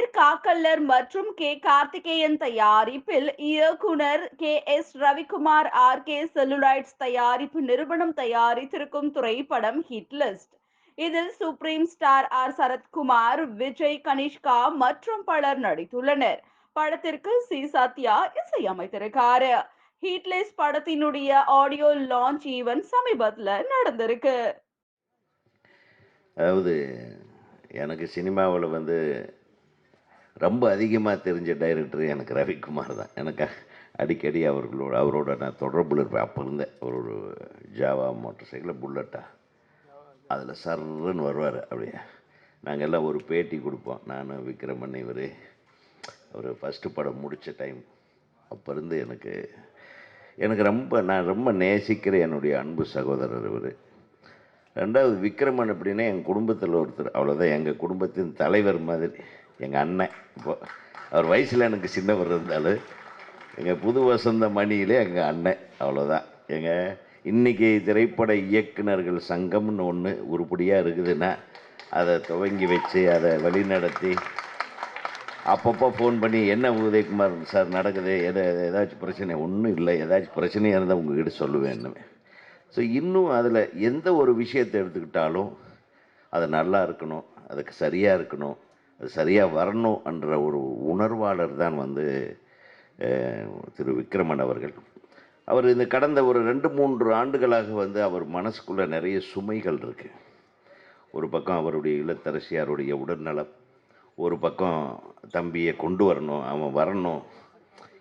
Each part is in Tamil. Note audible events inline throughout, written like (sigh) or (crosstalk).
அமீர் காக்கல்லர் மற்றும் கே. கார்த்திகேயன் தயாரிப்பில் இயக்குனர் K. S. Ravikumar R. K. Celluloids தயாரிப்பு நிறுவனம் தயாரித்திருக்கும் திரைப்படம் ஹிட் லிஸ்ட். இதில் supreme star R. Sarathkumar Vijay Kanishka மற்றும் பலர் நடித்துள்ளனர். படத்திற்கு சி. சத்யா இசையமைத்திருக்காரு. ஹீட்லெஸ் படத்தினுடைய ஆடியோ லான்ச் ஈவென்ட் சமீபத்தில் நடந்திருக்கு. அதாவது எனக்கு சினிமாவில் வந்து ரொம்ப அதிகமாக தெரிஞ்ச டைரக்டர் எனக்கு ரவிக்குமார் தான். எனக்கு அடிக்கடி அவர்களோட அவரோட நான் தொடர்பில் இருப்பேன். அப்போ இருந்தேன் ஒரு ஜாவா மோட்டர் சைக்கிளில் புல்லட்டா அதில் சர்ன்னு வருவார் அப்படியே. நாங்கள் எல்லாம் ஒரு பேட்டி கொடுப்போம். நான் விக்ரமன் இவர். அவர் ஃபஸ்ட்டு படம் முடித்த டைம் அப்போ இருந்து எனக்கு எனக்கு ரொம்ப நான் ரொம்ப நேசிக்கிற என்னுடைய அன்பு சகோதரர் இவர். ரெண்டாவது விக்ரமன் அப்படின்னா எங்கள் குடும்பத்தில் ஒருத்தர். அவ்வளோதான் எங்கள் குடும்பத்தின் தலைவர் மாதிரி. எங்கள் அண்ணன். இப்போ அவர் வயசில் எனக்கு சின்னவர் இருந்தாலும் எங்கள் புது வசந்த மணியிலே எங்கள் அண்ணன். அவ்வளோதான் எங்கள் இன்றைக்கி திரைப்பட இயக்குனர்கள் சங்கம்னு ஒன்று உருப்படியாக இருக்குதுன்னா அதை துவங்கி வச்சு அதை வழிநடத்தி அப்பப்போ ஃபோன் பண்ணி என்ன உதயகுமார் சார் நடக்குது? எதை ஏதாச்சும் பிரச்சனை? ஒன்றும் இல்லை. ஏதாச்சும் பிரச்சனையாக இருந்தால் உங்ககிட்ட சொல்லுவேன்னு ஸோ இன்னும் அதில் எந்த ஒரு விஷயத்தை எடுத்துக்கிட்டாலும் அது நல்லா இருக்கணும். அதுக்கு சரியாக இருக்கணும். சரியாக வரணும் என்ற ஒரு உணர்வாளர் தான் வந்து திரு விக்ரமன் அவர்கள். அவர் இந்த கடந்த ஒரு ரெண்டு மூன்று ஆண்டுகளாக வந்து அவர் மனசுக்குள்ளே நிறைய சுமைகள் இருக்குது ஒரு பக்கம் அவருடைய இல்லத்தரசியாருடைய உடல்நலம் ஒரு பக்கம் தம்பியை கொண்டு வரணும் அவன் வரணும்.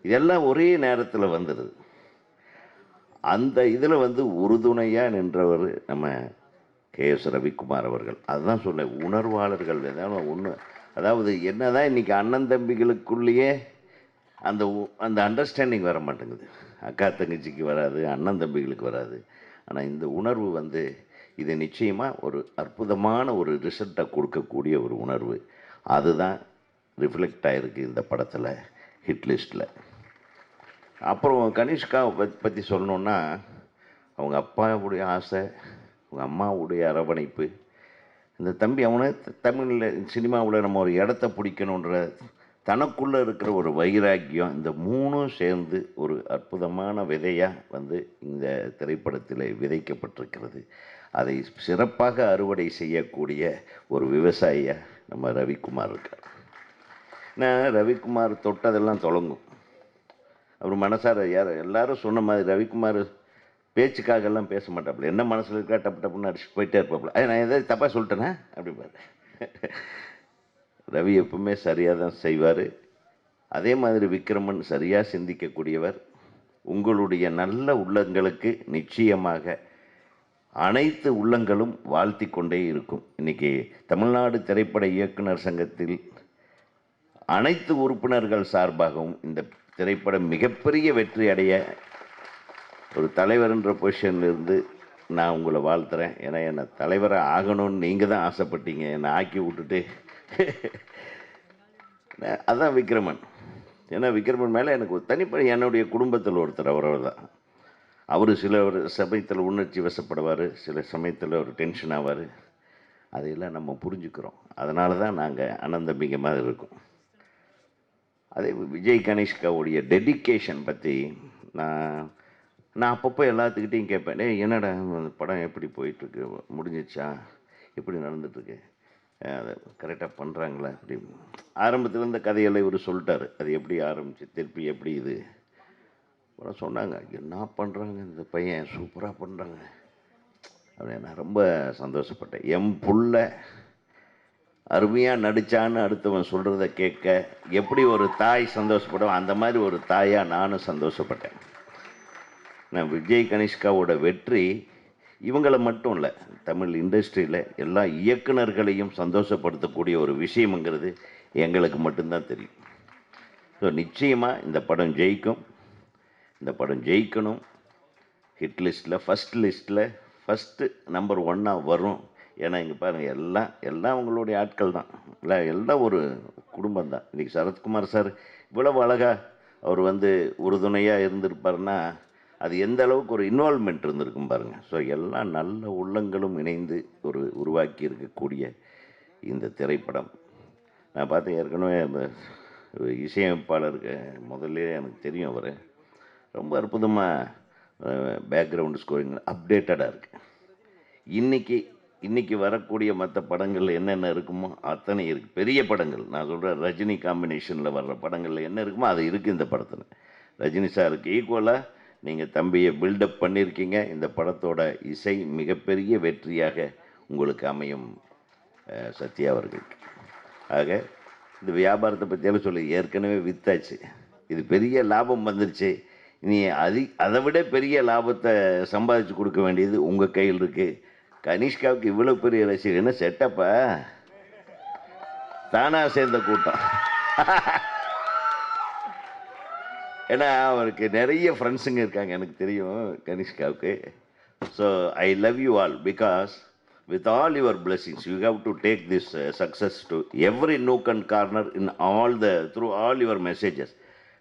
இதெல்லாம் ஒரே நேரத்தில் வந்துடுது அந்த இதில் வந்து உறுதுணையாக நின்றவர் நம்ம கே எஸ் ரவிக்குமார் அவர்கள். அதுதான் சொல்ல உணர்வாளர்கள். ஏதாவது ஒன்று அதாவது என்னதான் இன்னைக்கு அண்ணன் தம்பிகளுக்குள்ளேயே அந்த உ- அந்த அண்டர்ஸ்டாண்டிங் வர மாட்டேங்குது. அக்கா தங்கச்சிக்கு வராது அண்ணன் தம்பிகளுக்கு வராது. ஆனால் இந்த உணர்வு வந்து இது நிச்சயமாக ஒரு அற்புதமான ஒரு ரிசல்ட்டை கொடுக்கக்கூடிய ஒரு உணர்வு. அதுதான் ரிஃப்ளெக்ட் ஆகிருக்கு இந்த படத்தில் ஹிட் லிஸ்ட்டில் அப்புறம் கனிஷ்கா பற்றி சொல்லணுன்னா அவங்க அப்பாவுடைய ஆசை அவங்க அம்மாவுடைய அரவணைப்பு இந்த தம்பி அவனை தமிழில் சினிமாவில் நம்ம ஒரு இடத்த பிடிக்கணுன்ற தனக்குள்ளே இருக்கிற ஒரு வைராக்கியம் இந்த மூணும் சேர்ந்து ஒரு அற்புதமான விதையாக வந்து இந்த திரைப்படத்தில் விதைக்கப்பட்டிருக்கிறது. அதை சிறப்பாக அறுவடை செய்யக்கூடிய ஒரு விவசாயியாக நம்ம ரவிக்குமார் இருக்கார். நான் ரவிக்குமார் தொட்டதெல்லாம் தொடங்கும் அவர் மனசார யார் எல்லாரும் சொன்ன மாதிரி ரவிக்குமார் பேச்சுக்காகலாம் பேச மாட்டாப்புல என்ன மனசில் இருக்கா டப்பு டப்புன்னு அடிச்சு போயிட்டே இருப்பாப்புல. அது நான் எதாவது தப்பாக சொல்லிட்டேனா? அப்படிம்பாரு ரவி எப்பவுமே சரியாக தான் செய்வார். அதே மாதிரி விக்ரமன் சரியாக சிந்திக்கக்கூடியவர். உங்களுடைய நல்ல உள்ளங்களுக்கு நிச்சயமாக அனைத்து உள்ளங்களும் வாழ்த்தி கொண்டே இருக்கும். இன்றைக்கி தமிழ்நாடு திரைப்பட இயக்குனர் சங்கத்தில் அனைத்து உறுப்பினர்கள் சார்பாகவும் இந்த திரைப்படம் மிகப்பெரிய வெற்றி அடைய ஒரு தலைவர்ன்ற பொசிஷன்லேருந்து நான் உங்களை வாழ்த்துறேன். ஏன்னா என்னை தலைவராக ஆகணும்னு நீங்கள் தான் ஆசைப்பட்டீங்க. என்னை ஆக்கி விட்டுட்டு. அதுதான் அதான் விக்ரமன். ஏன்னா விக்ரமன் மேலே எனக்கு ஒரு தனிப்படி என்னுடைய குடும்பத்தில் ஒருத்தர் அவரவர் தான். அவர் சில ஒரு சமயத்தில் உணர்ச்சி வசப்படுவார். சில சமயத்தில் ஒரு டென்ஷன் ஆவார். அதையெல்லாம் நம்ம புரிஞ்சுக்கிறோம். அதனால தான் நாங்கள் அனந்தம்பிங்க மாதிரி இருக்கோம். அதே விஜய் கணேஷ்காவுடைய டெடிகேஷன் பற்றி நான் நான் அப்பப்போ எல்லாத்துக்கிட்டையும் கேட்பேன் டேய் என்னடா அந்த படம் எப்படி போயிட்டுருக்கு? முடிஞ்சிச்சா எப்படி நடந்துட்டுருக்கு? அதை கரெக்டாக பண்ணுறாங்களா அப்படி ஆரம்பத்தில் இந்த கதையெல்லாம் இவர் சொல்லிட்டாரு. அது எப்படி ஆரம்பிச்சு திருப்பி எப்படி இது? அப்புறம் சொன்னாங்க என்ன பண்ணுறாங்க இந்த பையன்? சூப்பராக பண்ணுறாங்க அப்படின்னு நான் ரொம்ப சந்தோஷப்பட்டேன். என் புள்ள அருமையாக நடித்தான்னு அடுத்தவன் சொல்கிறத கேட்க எப்படி ஒரு தாய் சந்தோஷப்படும் அந்த மாதிரி ஒரு தாயாக நானும் சந்தோஷப்பட்டேன். நான் விஜய் கனிஷ்காவோட வெற்றி இவங்களை மட்டும் இல்லை தமிழ் இண்டஸ்ட்ரியில் எல்லா இயக்குனர்களையும் சந்தோஷப்படுத்தக்கூடிய ஒரு விஷயம்ங்கிறது எங்களுக்கு மட்டும்தான் தெரியும். ஸோ நிச்சயமாக இந்த படம் ஜெயிக்கும். இந்த படம் ஜெயிக்கணும். ஹிட் லிஸ்ட்டில் ஃபஸ்ட் லிஸ்ட்டில் ஃபஸ்ட்டு நம்பர் ஒன்னாக வரும். ஏன்னா இங்கே பாருங்கள் எல்லாம் எல்லாம் அவங்களுடைய ஆட்கள் தான். இல்லை எல்லாம் ஒரு குடும்பம் தான். இன்றைக்கி சரத்குமார் சார் இவ்வளவு அழகாக அவர் வந்து உறுதுணையாக இருந்திருப்பாருன்னா அது எந்த அளவுக்கு ஒரு இன்வால்மெண்ட் இருந்திருக்கும் பாருங்கள் ஸோ எல்லாம் நல்ல உள்ளங்களும் இணைந்து ஒரு உருவாக்கி இருக்கக்கூடிய இந்த திரைப்படம். நான் பார்த்தேன் ஏற்கனவே இசையமைப்பாளருக்கு முதல்ல எனக்கு தெரியும் அவர். ரொம்ப அற்புதமாக பேக்ரவுண்டு ஸ்கோரிங் அப்டேட்டடாக இருக்குது இன்றைக்கி இன்றைக்கி வரக்கூடிய மற்ற படங்கள் என்னென்ன இருக்குமோ அத்தனை இருக்குது பெரிய படங்கள். நான் சொல்கிறேன் ரஜினி காம்பினேஷனில் வர்ற படங்களில் என்ன இருக்குமோ அது இருக்குது இந்த படத்தில். ரஜினி சாருக்கு ஈக்குவலாக நீங்கள் தம்பியை பில்டப் பண்ணியிருக்கீங்க இந்த படத்தோட இசை மிகப்பெரிய வெற்றியாக உங்களுக்கு அமையும் சத்யா அவர்கள். ஆக இந்த வியாபாரத்தை பற்றியெல்லாம் சொல்லி ஏற்கனவே வித்தாச்சு. இது பெரிய லாபம் வந்துருச்சு. நீ அதி அதை விட பெரிய லாபத்தை சம்பாதிச்சு கொடுக்க வேண்டியது உங்கள் கையில் இருக்குது கனிஷ்காவுக்கு இவ்வளோ பெரிய ரசிகர் என்ன செட்டப்பா தானாக சேர்ந்த கூட்டம். (laughs) ஏன்னா அவருக்கு நிறைய ஃப்ரெண்ட்ஸுங்க இருக்காங்க எனக்கு தெரியும் கனிஷ்காவுக்கு. So I love you all because with all your blessings you have to take this success to every nook and corner in all the through all your messages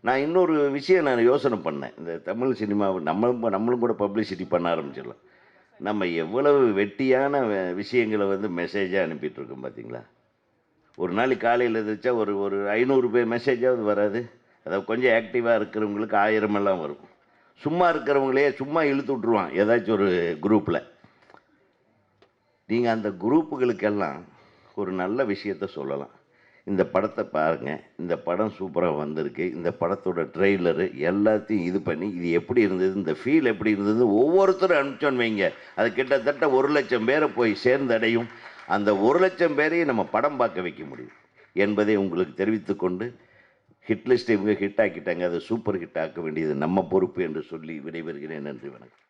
நான் இன்னொரு விஷயம் நான் யோசனை பண்ணேன். இந்த தமிழ் சினிமாவை நம்மளும் நம்மளும் கூட பப்ளிசிட்டி பண்ண ஆரம்பிச்சிடலாம். நம்ம எவ்வளவு வெட்டியான விஷயங்களை வந்து மெசேஜாக அனுப்பிட்டுருக்கோம் பார்த்தீங்களா ஒரு நாளைக்கு காலையில் எதிர்த்தா ஒரு ஒரு ஐநூறு பேர் மெசேஜாவது வராது. அதாவது கொஞ்சம் ஆக்டிவாக இருக்கிறவங்களுக்கு ஆயிரம் எல்லாம் வரும். சும்மா இருக்கிறவங்களே சும்மா இழுத்து விட்ருவான் ஏதாச்சும் ஒரு குரூப்பில் நீங்கள் அந்த குரூப்புகளுக்கெல்லாம் ஒரு நல்ல விஷயத்த சொல்லலாம். இந்த படத்தை பாருங்கள் இந்த படம் சூப்பராக வந்திருக்கு இந்த படத்தோட ட்ரெய்லரு எல்லாத்தையும் இது பண்ணி இது எப்படி இருந்தது இந்த ஃபீல் எப்படி இருந்தது ஒவ்வொருத்தரும் அனுப்பிச்சோன்னு வைங்க. அது கிட்டத்தட்ட ஒரு லட்சம் பேரை போய் சேர்ந்தடையும். அந்த ஒரு லட்சம் பேரையும் நம்ம படம் பார்க்க வைக்க முடியும் என்பதை உங்களுக்கு தெரிவித்துக்கொண்டு ஹிட் லிஸ்ட் இவங்க ஹிட் ஆக்கிட்டாங்க. அதை சூப்பர் ஹிட் ஆக்க வேண்டியது நம்ம பொறுப்பு என்று சொல்லி விடைபெறுகிறேன். நன்றி வணக்கம்.